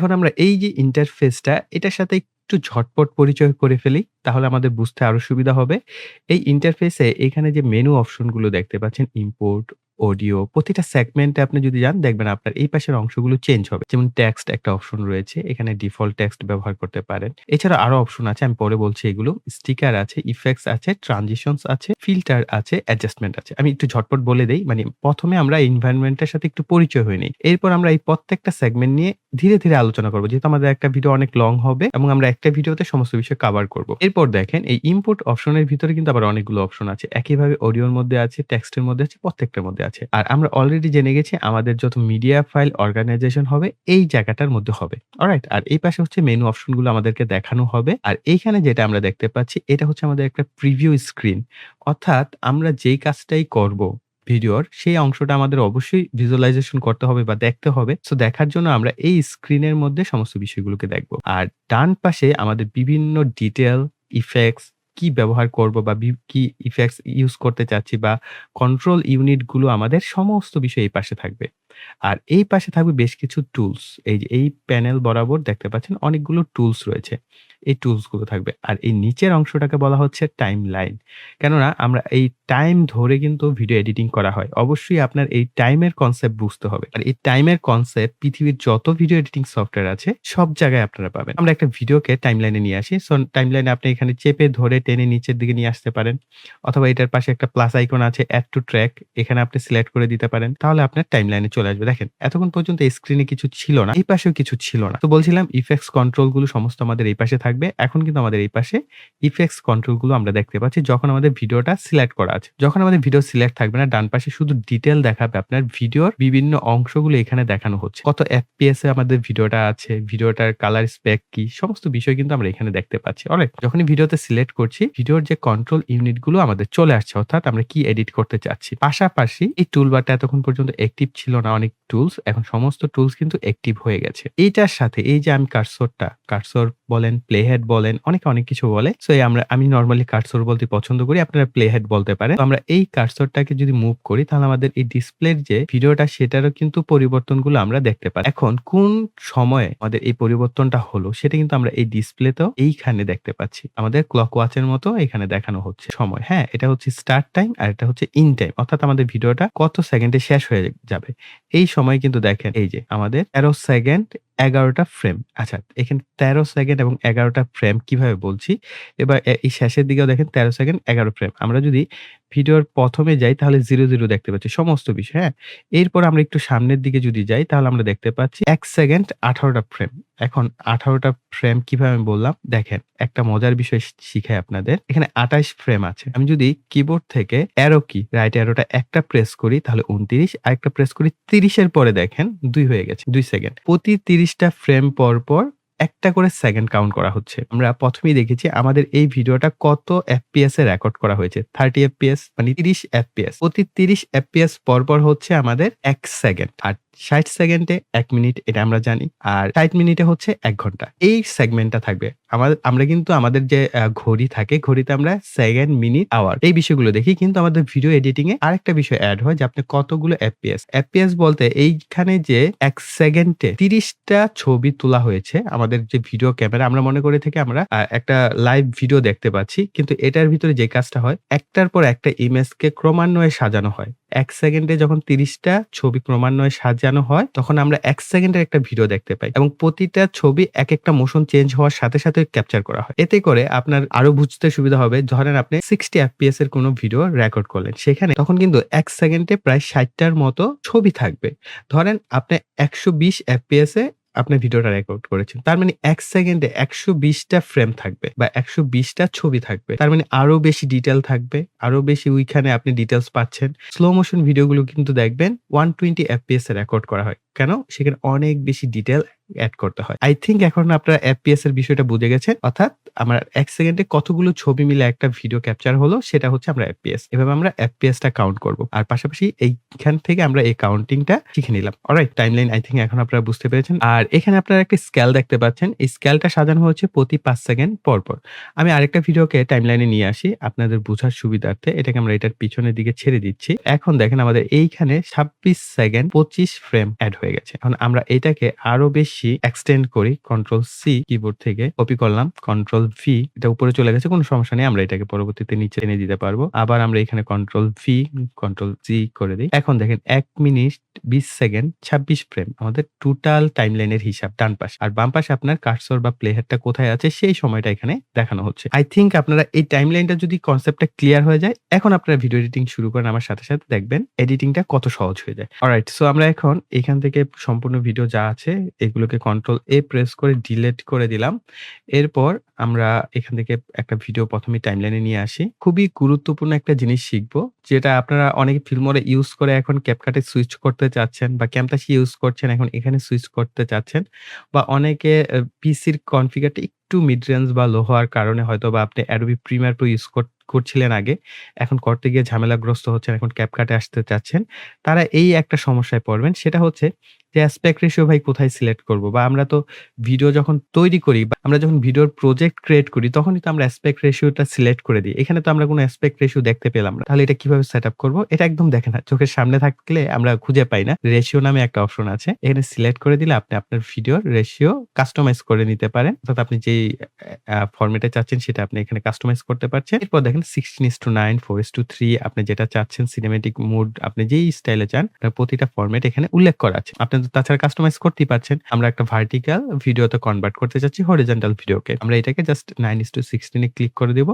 এখন আমরা এই যে ইন্টারফেসটা এটার সাথে একটু ঝটপট পরিচয় করে ফেলি। তাহলে আমাদের বুঝতে আরও সুবিধা হবে। এই ইন্টারফেসে এখানে যে মেনু অপশনগুলো দেখতে পাচ্ছেন ইম্পোর্ট, অডিও প্রতিটা সেগমেন্টে আপনি যদি যান দেখবেন আপনার এই পাশের অংশগুলো চেঞ্জ হবে। যেমন টেক্সট একটা অপশন রয়েছে। এখানে ডিফল্ট টেক্সট ব্যবহার করতে পারেন। এছাড়া আরও অপশন আছে আমি পরে বলছি এগুলো। স্টিকার আছে, ইফেক্টস আছে, ট্রানজিশনস আছে, ফিল্টার আছে, অ্যাডজাস্টমেন্ট আছে। আমি একটু ঝটপট বলে দেই। মানে প্রথমে আমরা এনভায়রনমেন্ট এর সাথে একটু পরিচয় হয়ে নেই। এরপর আমরা এই প্রত্যেকটা সেগমেন্ট নিয়ে ধীরে, ধীরে আলোচনা করব যেহেতু আমাদের একটা ভিডিও অনেক লং হবে এবং আমরা একটা ভিডিওতে সমস্ত বিষয় কভার করব। এরপর দেখেন এই ইম্পোর্ট অপশনের ভিতরে কিন্তু আবার অনেকগুলো অপশন আছে। একইভাবে অডিওর মধ্যে আছে, টেক্সটের মধ্যে আছে, প্রত্যেকটার মধ্যে আছে। আর আমরা অলরেডি জেনে গেছি আমাদের যত মিডিয়া ফাইল অর্গানাইজেশন হবে এই জায়গাটার মধ্যে হবে। অলরাইট? আর এই পাশে হচ্ছে মেনু অপশনগুলো আমাদেরকে দেখানো হবে। আর এইখানে যেটা আমরা দেখতে পাচ্ছি এটা হচ্ছে আমাদের একটা প্রিভিউ স্ক্রিন। অর্থাৎ আমরা যেই কাজটাই করব ভিডিওর সেই অংশটা আমাদের অবশ্যই ভিজুয়ালাইজেশন করতে হবে বা দেখতে হবে। সো দেখার জন্য আমরা এই স্ক্রিনের মধ্যে সমস্ত বিষয়গুলোকে দেখব। আর ডান পাশে আমাদের বিভিন্ন ডিটেইল, ইফেক্টস কি ব্যবহার করব বা কি ইফেক্টস ইউজ করতে চাচ্ছি বা কন্ট্রোল ইউনিটগুলো আমাদের সমস্ত বিষয় এই পাশে থাকবে। আর এই পাশে থাকবে বেশ কিছু টুলস। এই যে এই প্যানেল বরাবর দেখতে পাচ্ছেন অনেকগুলো টুলস রয়েছে। এই টুলসগুলো থাকবে। আর এই নিচের অংশটাকে বলা হচ্ছে টাইম লাইন কেননা, আমরা এই টাইম ধরে কিন্তু ভিডিও এডিটিং করা হয়। অবশ্যই আপনার এই টাইমের কনসেপ্ট বুঝতে হবে। আর এই টাইমের কনসেপ্ট পৃথিবীর যত ভিডিও এডিটিং সফটওয়্যার আছে, সব জায়গায় আপনারা পাবেন। আমরা একটা ভিডিওকে টাইমলাইনে নিয়ে আসি। সো টাইমলাইনে আপনি এখানে চেপে ধরে টেনে নিচের দিকে নিয়ে আসতে পারেন। অথবা এটার পাশে একটা প্লাস আইকন আছে অ্যাড টু ট্র্যাক এখানে আপনি সিলেক্ট করে দিতে পারেন। তাহলে আপনার টাইমলাইনে চলে আসবে। দেখেন, এতক্ষণ পর্যন্ত স্ক্রিনে কিছু ছিল না। এই পাশেও কিছু ছিল না। তো বলছিলাম ইফেক্টস কন্ট্রোলগুলো সমস্ত আমাদের এই পাশে থাকবে। এখন কিন্তু আমাদের এই পাশে ইফেক্টস কন্ট্রোলগুলো আমরা দেখতে পাচ্ছি যখন আমাদের ভিডিওটা সিলেক্ট করা আছে। যখন আমাদের ভিডিও সিলেক্ট থাকবে না ডান পাশে শুধু ডিটেল দেখাবে আপনার ভিডিওর বিভিন্ন অংশগুলো এখানে দেখানো হচ্ছে। কত এফপিএস এ আমাদের ভিডিওটা আছে, ভিডিওটার কালার স্পেক কি সমস্ত বিষয় কিন্তু আমরা এখানে দেখতে পাচ্ছি। অলরাইট? যখনই ভিডিওতে সিলেক্ট করছি ভিডিওর যে কন্ট্রোল ইউনিটগুলো আমাদের চলে আসছে। অর্থাৎ আমরা কি এডিট করতে চাচ্ছি। পাশাপাশি এই টুল টুলবারটা এতক্ষণ পর্যন্ত অ্যাক্টিভ ছিল না অনেক টুলস। এখন সমস্ত টুলস কিন্তু অ্যাক্টিভ হয়ে গেছে। এইটার সাথে এই যে আমি কার্সরটা, কার্সর বলেন, প্লেহেড বলেন, অনেকে অনেক কিছু বলে। সো আমরা আমি নরমালি কার্সর বলতে পছন্দ করি। আপনারা প্লে হেড বলতে পারেন। তো আমরা এই কার্সরটাকে যদি মুভ করি তাহলে আমাদের এই ডিসপ্লের যে ভিডিওটা সেটারও কিন্তু পরিবর্তনগুলো আমরা দেখতে পাই। এখন কোন সময়ে আমাদের এই পরিবর্তনটা হলো সেটা কিন্তু আমরা এই ডিসপ্লে ডিসপ্লেতেও এইখানে দেখতে পাচ্ছি। আমাদের ক্লক ওয়াচের মতো এখানে দেখানো হচ্ছে সময়। হ্যাঁ? এটা হচ্ছে স্টার্ট টাইম আর এটা হচ্ছে ইন টাইম। অর্থাৎ আমাদের ভিডিওটা কত সেকেন্ডে শেষ হয়ে যাবে। এই সময় কিন্তু দেখেন এই যে আমাদের ১৩ সেকেন্ড এগারোটা ফ্রেম। আচ্ছা এখানে ১৩ সেকেন্ড এবং এগারোটা ফ্রেম কীভাবে বলছি? এবার এই শেষের দিকেও দেখেন ১৩ সেকেন্ড ১১ ফ্রেম। আমরা যদি ভিডিওর প্রথমে যাই তাহলে ০, ০ দেখতে পাচ্ছি সমস্ত বিষয়, হ্যাঁ? এরপর আমরা একটু সামনের দিকে যদি যাই তাহলে আমরা দেখতে পাচ্ছি এক সেকেন্ড আঠারোটা ফ্রেম। এখন আঠারোটা ফ্রেম কীভাবে আমি বললাম? দেখেন একটা মজার বিষয় শিখাই আপনাদের। এখানে ২৮ ফ্রেম আছে। আমি যদি কিবোর্ড থেকে অ্যারো কি, রাইট অ্যারোটা একটা প্রেস করি তাহলে ২৯ আরেকটা প্রেস করি ৩০ এর পরে দেখেন দুই হয়ে গেছে। দুই সেকেন্ড। প্রতি ৩০ টা ফ্রেম পর, পর একটা করে সেকেন্ড কাউন্ট করা হচ্ছে। আমরা প্রথমেই দেখেছি আমাদের এই ভিডিওটা কত এফপিএস এ রেকর্ড করা হয়েছে। 30 এফপিএস মানে ৩০ এফপিএস। প্রতি ৩০ এফপিএস পর হচ্ছে আমাদের এক সেকেন্ড। আর ৬০ সেকেন্ডে এক মিনিট এটা আমরা জানি। আর ৬০ মিনিটে হচ্ছে এক ঘণ্টা। এই সেগমেন্টটা থাকবে। আমাদের আমরা কিন্তু আমাদের যে ঘড়ি থাকে ঘড়িতে আমরা সেকেন্ড, মিনিট, আওয়ার এই বিষয়গুলো দেখি। কিন্তু আমাদের ভিডিও এডিটিং এ আরেকটা বিষয় এড হয় যে আপনি কতগুলো এফপিএস। এফপিএস বলতে এইখানে যে এক সেকেন্ডে ৩০ টা ছবি তোলা হয়েছে আমাদের যে ভিডিও ক্যামেরা আমরা মনে করে থেকে আমরা একটা লাইভ ভিডিও দেখতে পাচ্ছি। কিন্তু এটার ভিতরে যে কাজটা হয় একটার পর একটা ইমেজকে ক্রমান্বয়ে সাজানো হয়। এক সেকেন্ডে যখন তিরিশটা ছবি ক্রমান্বয়ে সাজানো হয় তখন আমরা এক সেকেন্ডের একটা ভিডিও দেখতে পাই। এবং প্রতিটা ছবি এক একটা মোশন চেঞ্জ হওয়ার সাথে, সাথে ক্যাপচার করা হয়। এতে করে আপনার আরও বুঝতে সুবিধা হবে। ধরেন আপনি 60 এফপিএস এর কোনো ভিডিও রেকর্ড করলেন। সেখানে তখন কিন্তু এক সেকেন্ডে প্রায় ষাটটার মতো ছবি থাকবে। ধরেন আপনি ১২০ এফপিএস এ আপনার ভিডিওটা রেকর্ড করেছেন। তার মানে এক সেকেন্ডে একশো বিশটা ফ্রেম থাকবে বা একশো বিশটা ছবি থাকবে। তার মানে আরও বেশি ডিটেল থাকবে। আরও বেশি ওইখানে আপনি ডিটেলস পাচ্ছেন। স্লো মোশন ভিডিওগুলো কিন্তু দেখবেন 120 এফপিএস এ রেকর্ড করা হয়। কেন? সেখানে অনেক বেশি ডিটেল এড করতে হয়। আই থিঙ্ক এখন আপনারা এফপিএস এর বিষয়টা বুঝে গেছেন। অর্থাৎ আমার ১ সেকেন্ডে কতগুলো ছবি মিলে একটা ভিডিও ক্যাপচার হলো সেটা হচ্ছে আমরা এফপিএস। এভাবে আমরা এফপিএস টা কাউন্ট করব। আর পাশাপাশি এইখান থেকে আমরা এই কাউন্টিং টা শিখে নিলাম। অলরাইট? টাইমলাইন আই থিঙ্ক এখন আপনারা বুঝতে পেরেছেন। আর এখানে আপনারা একটা স্কেল দেখতে পাচ্ছেন। এই স্কেলটা সাজানো হচ্ছে প্রতি পাঁচ সেকেন্ড পর, পর। আমি আরেকটা ভিডিওকে টাইমলাইনে নিয়ে আসি আপনাদের বোঝার সুবিধার্থে। এটাকে আমরা এটার পিছনের দিকে ছেড়ে দিচ্ছি। এখন দেখেন আমাদের এইখানে ২৬ সেকেন্ড ২৫ ফ্রেম এড হয়ে গেছে। এখন আমরা এটাকে আরও বেশি এক্সটেন্ড করি। কন্ট্রোল সি কিবোর্ড থেকে কপি করলাম। কন্ট্রোল ভি এটা উপরে চলে গেছে। কোনো সমস্যা নেই। আমরা এটাকে পরবর্তীতে নিচে এনে দিতে পারব। আবার আমরা এখানে কন্ট্রোল ভি, কন্ট্রোল জি করে দিই এখন দেখেন এক মিনিট ২০ সেকেন্ড ২৬ ফ্রেম। আমাদের টোটাল টাইমলাইনের হিসাব ডান পাশে। আর বাম পাশে আপনার কার্সর বা প্লে হেডটা কোথায় আছে সেই সময়টা এখানে দেখানো হচ্ছে। আই থিঙ্ক আপনারা এই টাইম টাইমলাইনটা যদি কনসেপ্টটা ক্লিয়ার হয়ে যায়, এখন আপনারা ভিডিও এডিটিং শুরু করেন আমার সাথে, সাথে দেখবেন এডিটিংটা কত সহজ হয়ে যায়। অলরাইট সো আমরা এখন এখান থেকে সম্পূর্ণ ভিডিও যা আছে এগুলোকে কন্ট্রোল এ প্রেস করে ডিলিট করে দিলাম। এরপর আমরা এখান থেকে একটা ভিডিও ১ম এই টাইমলাইনে নিয়ে আসি। খুবই গুরুত্বপূর্ণ একটা জিনিস শিখব। যেটা আপনারা অনেকে ফিল্মোরে ইউজ করে এখন ক্যাপকাটে সুইচ করতে চাচ্ছেন বা ক্যাম্পাসে ইউজ করছেন এখন এখানে সুইচ করতে চাচ্ছেন। বা অনেকে পিসির কনফিগারটা একটু মিড রেঞ্জ বা লো হওয়ার কারণে হয়তো বা আপনি Adobe প্রিমিয়ার Pro ইউজ কর, করছিলেন আগে। এখন করতে গিয়ে ঝামেলাগ্রস্ত হচ্ছেন। এখন এ আসতে চাচ্ছেন। তারা এই একটা সমস্যায় পড়বেন। সেটা হচ্ছে যে অ্যাসপেক্ট রেশিও ভাই কোথায় সিলেক্ট করব? বা আমরা তো ভিডিও যখন তৈরি করি বা আমরা যখন ভিডিওর প্রজেক্ট ক্রিয়েট করি, তখনই তো আমরা অ্যাসপেক্ট রেশিওটা সিলেক্ট করে দিই। এখানে তো আমরা কোনো অ্যাসপেক্ট রেশিও দেখতে পেলাম না। তাহলে এটা কীভাবে সেট আপ করব এটা একদম দেখে না চোখের সামনে থাকলে আমরা খুঁজে পাই না। রেশিও নামে একটা অপশন আছে। এখানে সিলেক্ট করে দিলে আপনি আপনার ভিডিওর রেশিও কাস্টমাইজ করে নিতে পারেন। অর্থাৎ আপনি যেই আ ফরমেটে চাচ্ছেন সেটা আপনি এখানে কাস্টমাইজ করতে পারছেন। এরপর দেখেন 16:9, 4:3 আপনি যেটা চাচ্ছেন সিনেমেটিক মুড আপনি যেই স্টাইলে চান প্রতিটা ফরমেট এখানে উল্লেখ করা আছে। আপনি তাছাড়া কাস্টমাইজ করতেই পারছেন। আমরা একটা ভার্টিক্যাল ভিডিওতে কনভার্ট করতে চাচ্ছি হরিজেন্টাল ভিডিওকে। আমরা এটাকে জাস্ট নাইন ইস টু সিক্সটিনে ক্লিক করে দিব।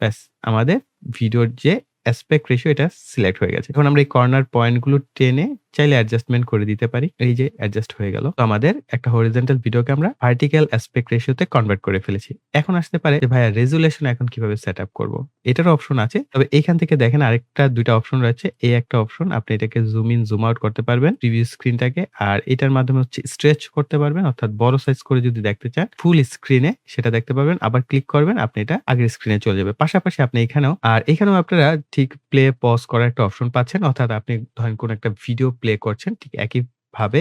ব্যাস আমাদের ভিডিওর যে অ্যাসপেক্ট রেশিও এটা সিলেক্ট হয়ে গেছে। এখন আমরা এই কর্নার পয়েন্টগুলো টেনে চাইলে অ্যাডজাস্টমেন্ট করে দিতে পারি। এই যে অ্যাডজাস্ট হয়ে গেল। তো আমাদের একটা হরিজন্টাল ভিডিওকে আমরা ভার্টিক্যাল অ্যাসপেক্ট রেশিওতে কনভার্ট করে ফেলেছি। এখন আসতে পারে যে ভাইয়া রেজুলেশন এখন কীভাবে সেট আপ করব এটারও অপশন আছে। তবে এখান থেকে দেখেন আরেকটা দুইটা অপশন রয়েছে। এই একটা অপশন আপনি এটাকে জুম ইন, জুম আউট করতে পারবেন প্রিভিউ স্ক্রিনটাকে। আর এটার মাধ্যমে হচ্ছে স্ট্রেচ করতে পারবেন। অর্থাৎ বড় সাইজ করে যদি দেখতে চান ফুল স্ক্রিনে সেটা দেখতে পারবেন। আবার ক্লিক করবেন আপনি এটা আগের স্ক্রিনে চলে যাবে। পাশাপাশি আপনি এখানেও আর এখানেও আপনারা ঠিক প্লে, পজ করার একটা অপশন পাচ্ছেন। অর্থাৎ আপনি ধরেন কোনো একটা ভিডিও প্লে করছেন ঠিক একই ভাবে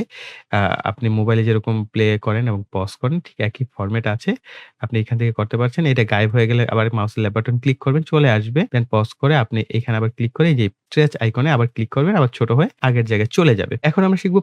আপনি মোবাইলে যেরকম প্লে করেন এবং পজ করেন ঠিক একই ফর্মেট আছে। আপনি এখান থেকে করতে পারছেন। এটা গায়েব হয়ে গেলে আবার মাউসের লেফট বাটন ক্লিক করবেন চলে আসবে। দেন পজ করে আপনি এখানে আবার ক্লিক করে এই যে স্ট্রেচ আইকনে আবার ক্লিক করবেন আবার ছোট হয়ে আগের জায়গায় চলে যাবে। এখন আমরা শিখব